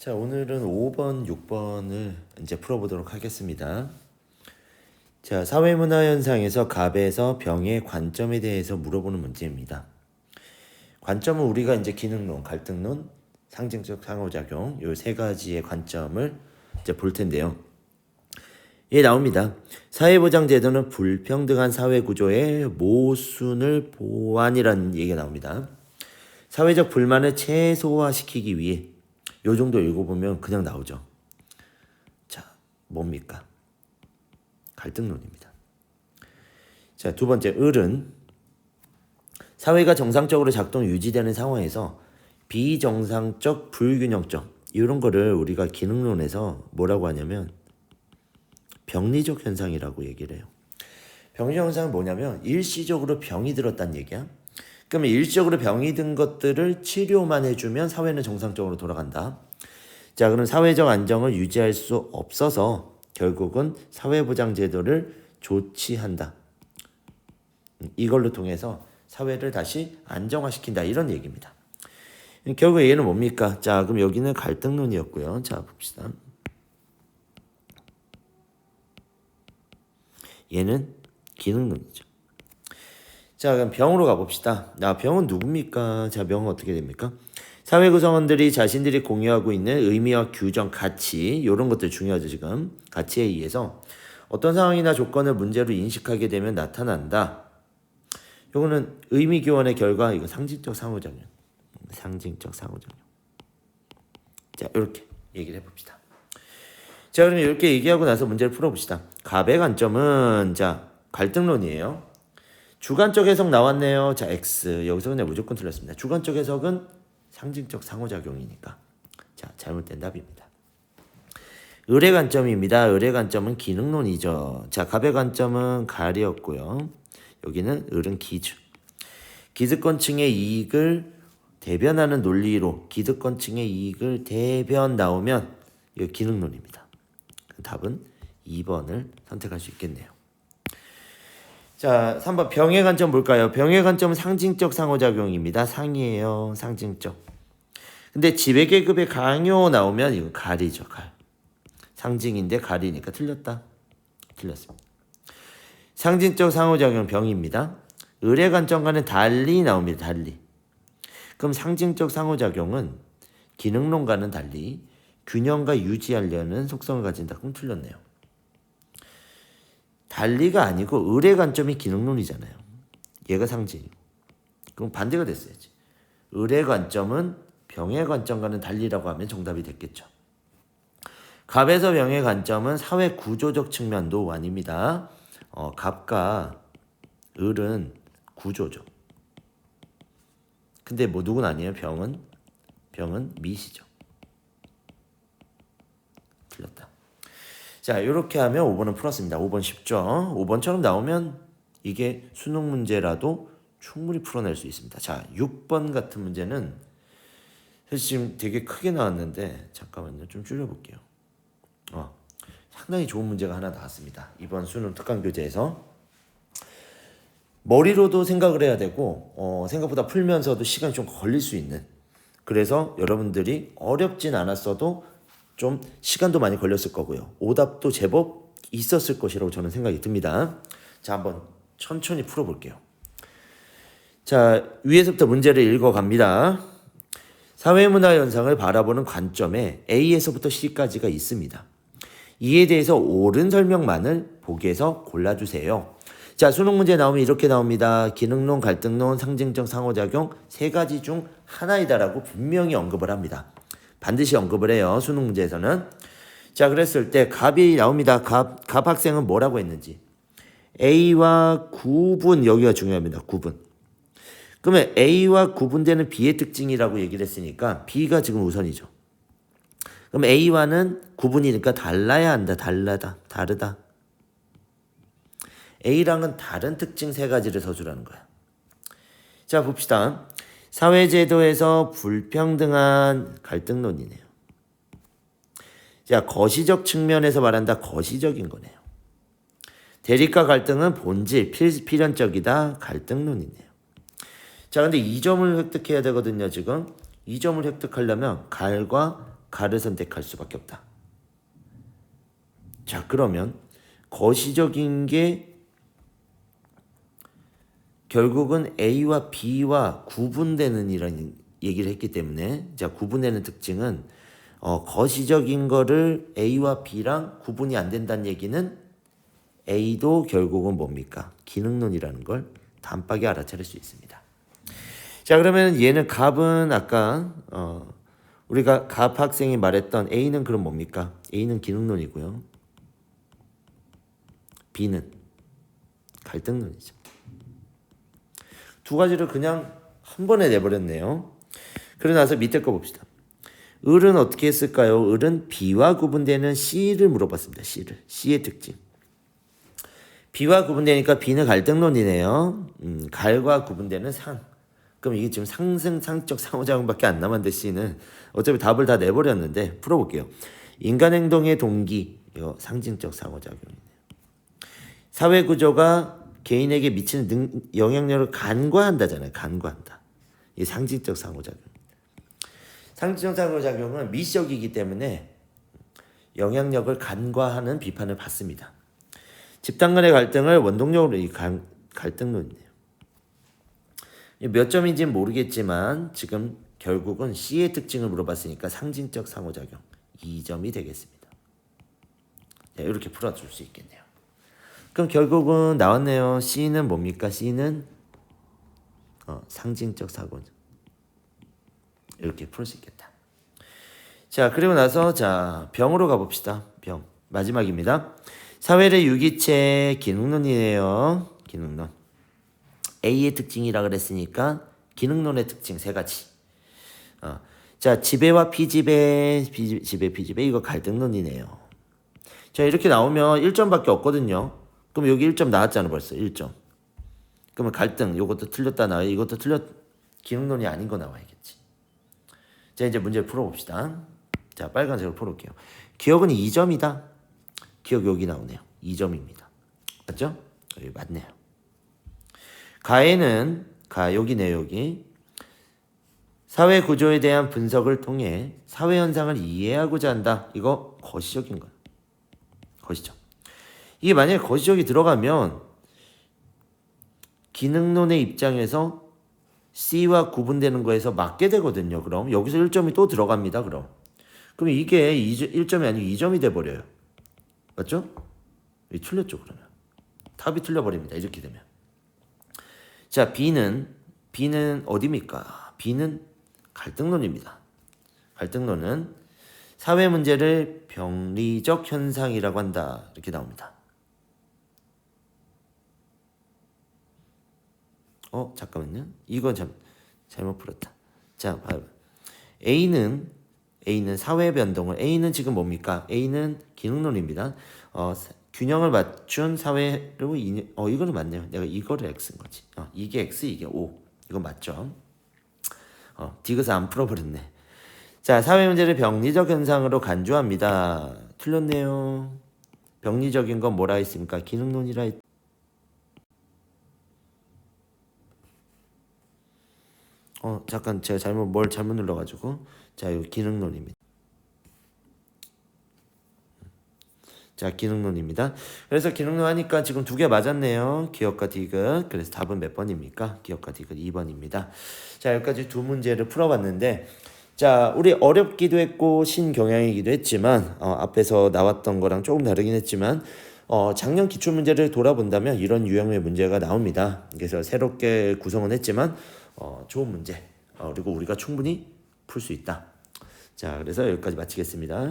자, 오늘은 5번, 6번을 이제 풀어보도록 하겠습니다. 자, 사회문화 현상에서 갑에서 병의 관점에 대해서 물어보는 문제입니다. 관점은 우리가 이제 기능론, 갈등론, 상징적 상호작용 요 세 가지의 관점을 이제 볼 텐데요. 예, 나옵니다. 사회보장제도는 불평등한 사회 구조의 모순을 보완이라는 얘기가 나옵니다. 사회적 불만을 최소화시키기 위해 요 정도 읽어보면 그냥 나오죠. 자, 뭡니까? 갈등론입니다. 자, 두 번째, 을은 사회가 정상적으로 작동 유지되는 상황에서 비정상적 불균형점 이런 거를 우리가 기능론에서 뭐라고 하냐면 병리적 현상이라고 얘기를 해요. 병리적 현상은 뭐냐면 일시적으로 병이 들었다는 얘기야. 그러면 일시적으로 병이 든 것들을 치료만 해주면 사회는 정상적으로 돌아간다. 자, 그럼 사회적 안정을 유지할 수 없어서 결국은 사회보장제도를 조치한다. 이걸로 통해서 사회를 다시 안정화시킨다. 이런 얘기입니다. 결국 얘는 뭡니까? 자, 그럼 여기는 갈등론이었고요. 자, 봅시다. 얘는 기능론이죠. 자, 그럼 병으로 가봅시다. 나 병은 누굽니까? 자, 병은 어떻게 됩니까? 사회 구성원들이 자신들이 공유하고 있는 의미와 규정, 가치 이런 것들 중요하죠 지금 가치에 의해서 어떤 상황이나 조건을 문제로 인식하게 되면 나타난다. 요거는 의미 교환의 결과 이거 상징적 상호작용, 상징적 상호작용. 자, 이렇게 얘기를 해봅시다. 자, 그러면 이렇게 얘기하고 나서 문제를 풀어봅시다. 갑의 관점은 자 갈등론이에요. 주관적 해석 나왔네요. 자, X. 여기서 그냥 무조건 틀렸습니다. 주관적 해석은 상징적 상호작용이니까. 자, 잘못된 답입니다. 의뢰 관점입니다. 의뢰 관점은 기능론이죠. 자, 갑의 관점은 갈이었고요. 여기는 을은 기주. 기득권층의 이익을 대변하는 논리로 기득권층의 이익을 대변 나오면 이거 기능론입니다. 답은 2번을 선택할 수 있겠네요. 자, 3번 병의 관점 볼까요? 병의 관점은 상징적 상호작용입니다. 상이에요. 상징적. 근데 지배 계급의 강요 나오면 이거 갈이죠. 갈. 상징인데 갈이니까 틀렸다. 틀렸습니다. 상징적 상호작용 병입니다. 의뢰 관점과는 달리 나옵니다. 달리. 그럼 상징적 상호작용은 기능론과는 달리 균형과 유지하려는 속성을 가진다. 그럼 틀렸네요. 달리가 아니고 의뢰 관점이 기능론이잖아요. 얘가 상징. 그럼 반대가 됐어야지. 의뢰 관점은 병의 관점과는 달리라고 하면 정답이 됐겠죠. 갑에서 병의 관점은 사회 구조적 측면도 완입니다. 어, 갑과 을은 구조죠. 근데 뭐 누군 아니에요. 병은 병은 미시죠. 틀렸다. 자, 이렇게 하면 5번은 풀었습니다. 5번 쉽죠? 5번처럼 나오면 이게 수능 문제라도 충분히 풀어낼 수 있습니다. 자, 6번 같은 문제는 사실 지금 되게 크게 나왔는데 잠깐만요. 좀 줄여볼게요. 어, 상당히 좋은 문제가 하나 나왔습니다. 이번 수능 특강 교재에서 머리로도 생각을 해야 되고 어, 생각보다 풀면서도 시간이 좀 걸릴 수 있는 그래서 여러분들이 어렵진 않았어도 좀 시간도 많이 걸렸을 거고요. 오답도 제법 있었을 것이라고 저는 생각이 듭니다. 자, 한번 천천히 풀어볼게요. 자, 위에서부터 문제를 읽어갑니다. 사회문화 현상을 바라보는 관점에 A에서부터 C까지가 있습니다. 이에 대해서 옳은 설명만을 보기에서 골라주세요. 자, 수능 문제 나오면 이렇게 나옵니다. 기능론, 갈등론, 상징적 상호작용 세 가지 중 하나이다라고 분명히 언급을 합니다. 반드시 언급을 해요. 수능 문제에서는. 자, 그랬을 때 갑이 나옵니다. 갑, 갑 학생은 뭐라고 했는지. A와 구분, 여기가 중요합니다. 구분. 그러면 A와 구분되는 B의 특징이라고 얘기를 했으니까 B가 지금 우선이죠. 그럼 A와는 구분이니까 달라야 한다. 달라다. 다르다. A랑은 다른 특징 세 가지를 서주라는 거야. 자, 봅시다. 사회제도에서 불평등한 갈등론이네요. 자, 거시적 측면에서 말한다. 거시적인 거네요. 대립과 갈등은 본질, 필, 필연적이다. 갈등론이네요. 자, 근데 이 점을 획득해야 되거든요, 지금. 이 점을 획득하려면 갈과 가를 선택할 수밖에 없다. 자, 그러면 거시적인 게 결국은 A와 B와 구분되는 이런 얘기를 했기 때문에 자, 구분되는 특징은 어, 거시적인 거를 A와 B랑 구분이 안 된다는 얘기는 A도 결국은 뭡니까? 기능론이라는 걸 단박에 알아차릴 수 있습니다. 자, 그러면 얘는 갑은 아까 어, 우리가 갑 학생이 말했던 A는 그럼 뭡니까? A는 기능론이고요. B는 갈등론이죠. 두 가지를 그냥 한 번에 내버렸네요. 그러고 나서 밑에 거 봅시다. 을은 어떻게 했을까요? 을은 B와 구분되는 C를 물어봤습니다. C를. C의 특징. B와 구분되니까 B는 갈등론이네요. 음, 갈과 구분되는 상. 그럼 이게 지금 상승 상적 상호작용밖에 안 남았는데 C는 어차피 답을 다 내버렸는데 풀어볼게요. 인간 행동의 동기 이거 상징적 상호작용이네요. 사회 구조가 개인에게 미치는 능, 영향력을 간과한다잖아요. 간과한다. 이 상징적 상호작용. 상징적 상호작용은 미적이기 때문에 영향력을 간과하는 비판을 받습니다. 집단 간의 갈등을 원동력으로 이 갈, 갈등론이네요. 몇 점인지는 모르겠지만 지금 결국은 C의 특징을 물어봤으니까 상징적 상호작용 2점이 되겠습니다. 자, 이렇게 풀어줄 수 있겠네요. 그럼 결국은 나왔네요. C는 뭡니까? C는 어, 상징적 사고 이렇게 풀 수 있겠다. 자 그리고 나서 자 병으로 가봅시다. 병 마지막입니다. 사회의 유기체 기능론이에요. 기능론. A의 특징이라 그랬으니까 기능론의 특징 세 가지. 어. 자 지배와 피지배, 피- 지배, 피지배 이거 갈등론이네요. 자 이렇게 나오면 1점밖에 없거든요. 그럼 여기 1점 나왔잖아 벌써 1점. 그러면 갈등 이것도 틀렸다 나와 이것도 틀렸 기능론이 아닌 거 나와야겠지. 자 이제 문제를 풀어봅시다. 자 빨간색으로 풀어볼게요. 기억은 2점이다. 기억 여기 나오네요. 2점입니다. 맞죠? 여기 맞네요. 가에는 가 여기네 여기 사회 구조에 대한 분석을 통해 사회 현상을 이해하고자 한다. 이거 거시적인 거야. 거시적. 이게 만약에 거시적이 들어가면 기능론의 입장에서 C와 구분되는 거에서 맞게 되거든요. 그럼 여기서 1점이 또 들어갑니다. 그럼 그럼 이게 1점이 아니고 2점이 돼 버려요. 맞죠? 이 틀렸죠 그러면 답이 틀려버립니다. 이렇게 되면 자 B는 B는 어디입니까? B는 갈등론입니다. 갈등론은 사회 문제를 병리적 현상이라고 한다 이렇게 나옵니다. 어 잠깐만요. 이건 참 잘못 풀었다. 자 봐요. A는 A는 사회 변동을 A는 지금 뭡니까? A는 기능론입니다. 어 사- 균형을 맞춘 사회로 인, 어 이거는 맞네요. 내가 이거를 X인 거지. 어 이게 X 이게 O 이거 맞죠? 어 디귿을 안 풀어버렸네. 자 사회 문제를 병리적 현상으로 간주합니다. 틀렸네요. 병리적인 건 뭐라 했습니까? 기능론이라 했. 어 잠깐 제가 잘못 뭘 잘못 눌러가지고 자 이거 기능론입니다. 자 기능론입니다. 그래서 기능론 하니까 지금 두 개 맞았네요. 기억과 디귿. 그래서 답은 몇 번입니까? 기억과 디귿 2번입니다. 자 여기까지 두 문제를 풀어봤는데 자 우리 어렵기도 했고 신경향이기도 했지만 어, 앞에서 나왔던 거랑 조금 다르긴 했지만 어, 작년 기출 문제를 돌아본다면 이런 유형의 문제가 나옵니다. 그래서 새롭게 구성은 했지만 어, 좋은 문제 어, 그리고 우리가 충분히 풀 수 있다. 자 그래서 여기까지 마치겠습니다.